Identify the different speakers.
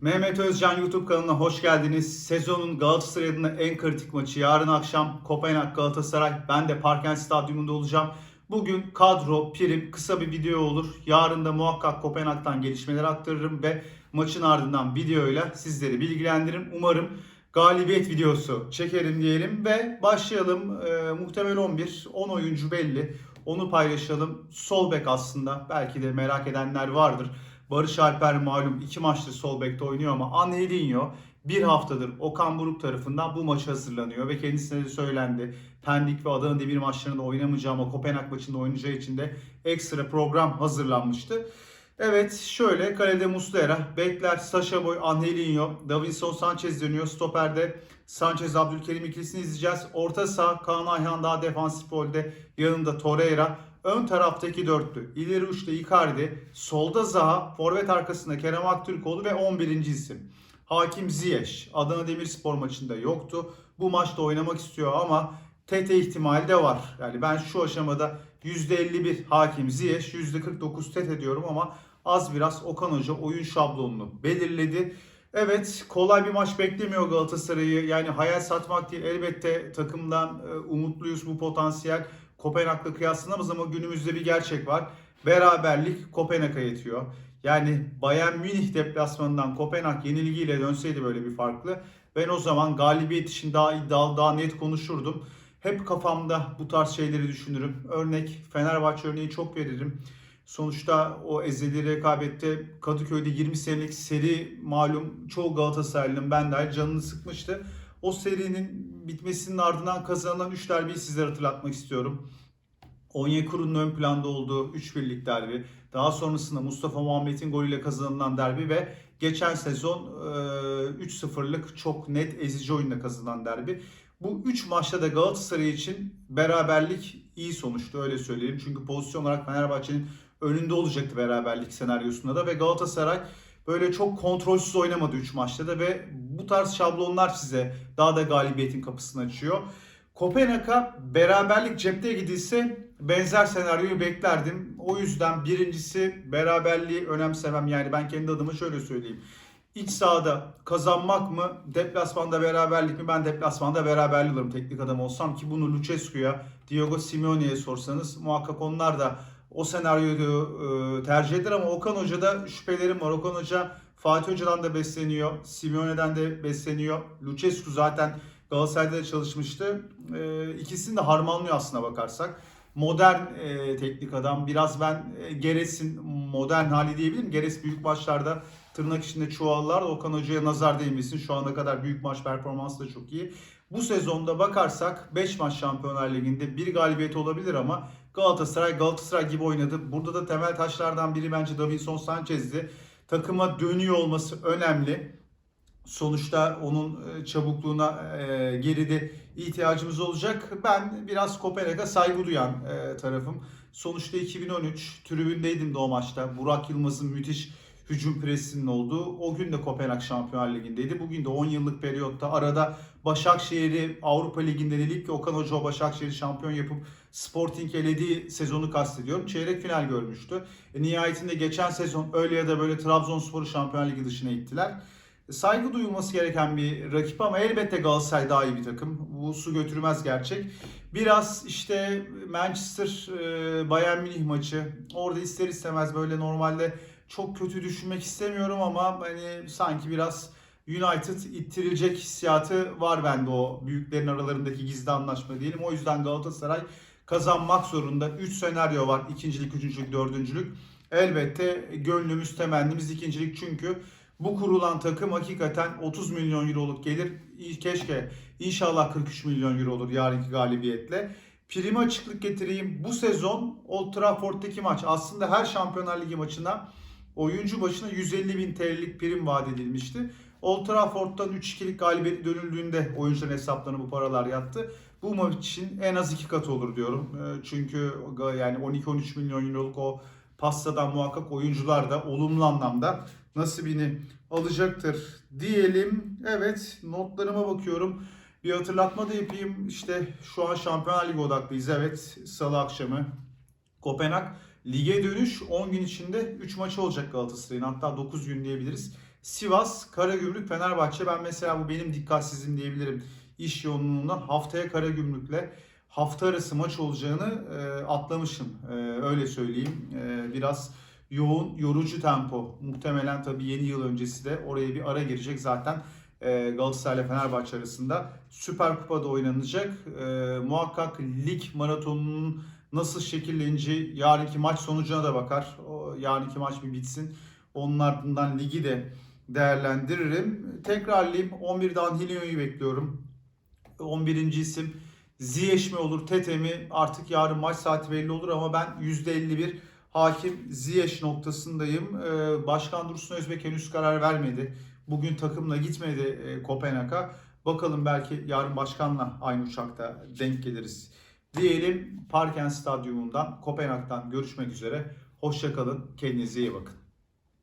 Speaker 1: Mehmet Özcan YouTube kanalına hoş geldiniz. Sezonun Galatasaray adına en kritik maçı yarın akşam Kopenhag Galatasaray. Ben de Parken Stadyumunda olacağım. Bugün kadro, prim, kısa bir video olur. Yarın da muhakkak Kopenhag'dan gelişmeler aktarırım ve maçın ardından videoyla sizleri bilgilendiririm. Umarım galibiyet videosu çekerim diyelim ve başlayalım. Ee, muhtemel 11, 10 oyuncu belli. Onu paylaşalım. Sol bek aslında belki de merak edenler vardır. Barış Alper malum iki maçtır sol bekte oynuyor ama Angelinho bir haftadır Okan Buruk tarafından bu maç hazırlanıyor ve kendisine de söylendi. Pendik ve Adana Demir maçlarında oynamayacağı ama Kopenhag maçında oynayacağı için de ekstra program hazırlanmıştı. Evet şöyle kalede Muslera, bekler Sasha Boy, Angelinho, Davinson Sanchez dönüyor. Stoperde Sanchez Abdülkerim ikilisini izleyeceğiz. Orta saha Kaan Ayhan daha defansif rolde. Yanında Torreira. Ön taraftaki dörtlü. İleri uçta Icardi. Solda Zaha. Forvet arkasında Kerem Aktürkoğlu ve 11. isim. Hakim Ziyech. Adana Demirspor maçında yoktu. Bu maçta oynamak istiyor ama TT ihtimali de var. Yani ben şu aşamada %51 Hakim Ziyech, %49 TT diyorum ama az biraz Okan Hoca oyun şablonunu belirledi. Evet kolay bir maç beklemiyor Galatasaray'ı. Yani hayal satmak değil elbette takımdan e, umutluyuz bu potansiyel. Kopenhag'la kıyaslanamaz ama günümüzde bir gerçek var. Beraberlik Kopenhag'a yetiyor. Yani Bayern Münih deplasmanından Kopenhag yenilgiyle dönseydi böyle bir farklı. Ben o zaman galibiyet için daha iddialı, daha net konuşurdum. Hep kafamda bu tarz şeyleri düşünürüm. Örnek Fenerbahçe örneği çok veririm. Sonuçta o ezeli rekabette Kadıköy'de 20 senelik seri malum çoğu Galatasaraylı'nın ben dahil canını sıkmıştı. O serinin bitmesinin ardından kazanılan 3 derbiyi sizlere hatırlatmak istiyorum. Onyekuru'nun ön planda olduğu 3 birlik derbi. Daha sonrasında Mustafa Muhammed'in golüyle kazanılan derbi ve geçen sezon e, 3-0'lık çok net ezici oyunla kazanılan derbi. Bu 3 maçta da Galatasaray için beraberlik iyi sonuçtu öyle söyleyelim. Çünkü pozisyon olarak Fenerbahçe'nin önünde olacaktı beraberlik senaryosunda da ve Galatasaray böyle çok kontrolsüz oynamadı 3 maçta da ve bu tarz şablonlar size daha da galibiyetin kapısını açıyor. Kopenhag'a beraberlik cepte gidilse benzer senaryoyu beklerdim. O yüzden birincisi beraberliği önemsemem. Yani ben kendi adıma şöyle söyleyeyim. İç sahada kazanmak mı, deplasmanda beraberlik mi? Ben deplasmanda beraberlik alırım teknik adam olsam ki bunu Lucescu'ya, Diego Simeone'ye sorsanız muhakkak onlar da o senaryoyu e, tercih eder ama Okan Hoca'da şüphelerim var. Okan Hoca Fatih Hoca'dan da besleniyor, Simeone'den de besleniyor. Lucescu zaten Galatasaray'da da çalışmıştı. E, ikisini de harmanlıyor aslına bakarsak. Modern e, teknik adam. Biraz ben e, Geres'in modern hali diyebilirim. Geres büyük maçlarda tırnak içinde çuvallar. Okan Hoca'ya nazar değmesin. Şu ana kadar büyük maç performansı da çok iyi. Bu sezonda bakarsak 5 maç Şampiyonlar Ligi'nde bir galibiyet olabilir ama Galatasaray Galatasaray gibi oynadı. Burada da temel taşlardan biri bence Davinson Sanchez'di. Takıma dönüyor olması önemli. Sonuçta onun e, çabukluğuna e, geride ihtiyacımız olacak. Ben biraz Kopenhag'a saygı duyan e, tarafım. Sonuçta 2013 tribündeydim de o maçta. Burak Yılmaz'ın müthiş hücum presinin olduğu. O gün de Kopenhag Şampiyonlar Ligi'ndeydi. Bugün de 10 yıllık periyotta arada Başakşehir'i Avrupa Ligi'nden eleyip ki Okan Hoca o Başakşehir'i şampiyon yapıp Sporting elediği sezonu kastediyorum. Çeyrek final görmüştü. E, nihayetinde geçen sezon öyle ya da böyle Trabzonspor'u Şampiyonlar Ligi dışına ittiler saygı duyulması gereken bir rakip ama elbette Galatasaray daha iyi bir takım. Bu su götürmez gerçek. Biraz işte Manchester e, Bayern Münih maçı. Orada ister istemez böyle normalde çok kötü düşünmek istemiyorum ama hani sanki biraz United ittirilecek hissiyatı var bende o büyüklerin aralarındaki gizli anlaşma diyelim. O yüzden Galatasaray kazanmak zorunda. 3 senaryo var. İkincilik, üçüncülük, dördüncülük. Elbette gönlümüz, temennimiz ikincilik çünkü bu kurulan takım hakikaten 30 milyon euroluk gelir. Keşke inşallah 43 milyon euro olur yarınki galibiyetle. Prime açıklık getireyim. Bu sezon Old Trafford'daki maç aslında her Şampiyonlar Ligi maçına oyuncu başına 150 bin TL'lik prim vaat edilmişti. Old Trafford'dan 3-2'lik galibiyet dönüldüğünde oyuncuların hesaplarına bu paralar yattı. Bu maç için en az iki katı olur diyorum. Ee, Çünkü yani 12-13 milyon euroluk o pastadan muhakkak oyuncular da olumlu anlamda nasibini alacaktır diyelim. Evet notlarıma bakıyorum. Bir hatırlatma da yapayım. İşte şu an Şampiyonlar Ligi odaklıyız. Evet salı akşamı Kopenhag. Lige dönüş 10 gün içinde 3 maçı olacak Galatasaray'ın. Hatta 9 gün diyebiliriz. Sivas, Karagümrük, Fenerbahçe. Ben mesela bu benim dikkatsizliğim diyebilirim. İş yoğunluğundan haftaya Karagümrük'le hafta arası maç olacağını e, atlamışım. E, öyle söyleyeyim. E, biraz yoğun, yorucu tempo. Muhtemelen tabii yeni yıl öncesi de oraya bir ara girecek zaten. E, Galatasaray ile Fenerbahçe arasında Süper Kupa'da oynanacak. E, muhakkak lig maratonunun nasıl şekilleneceği yarınki maç sonucuna da bakar. O yarınki maç bir bitsin. Onun ardından ligi de değerlendiririm. Tekrarlayayım. 11'de Angelino'yu bekliyorum. 11. isim Ziyech mi olur, Tete mi? Artık yarın maç saati belli olur ama ben %51 hakim Ziyech noktasındayım. Ee, Başkan Dursun Özbek henüz karar vermedi. Bugün takımla gitmedi e, Kopenhag'a. Bakalım belki yarın başkanla aynı uçakta denk geliriz. Diyelim Parken Stadyumundan, Kopenhag'dan görüşmek üzere. Hoşçakalın, kendinize iyi bakın.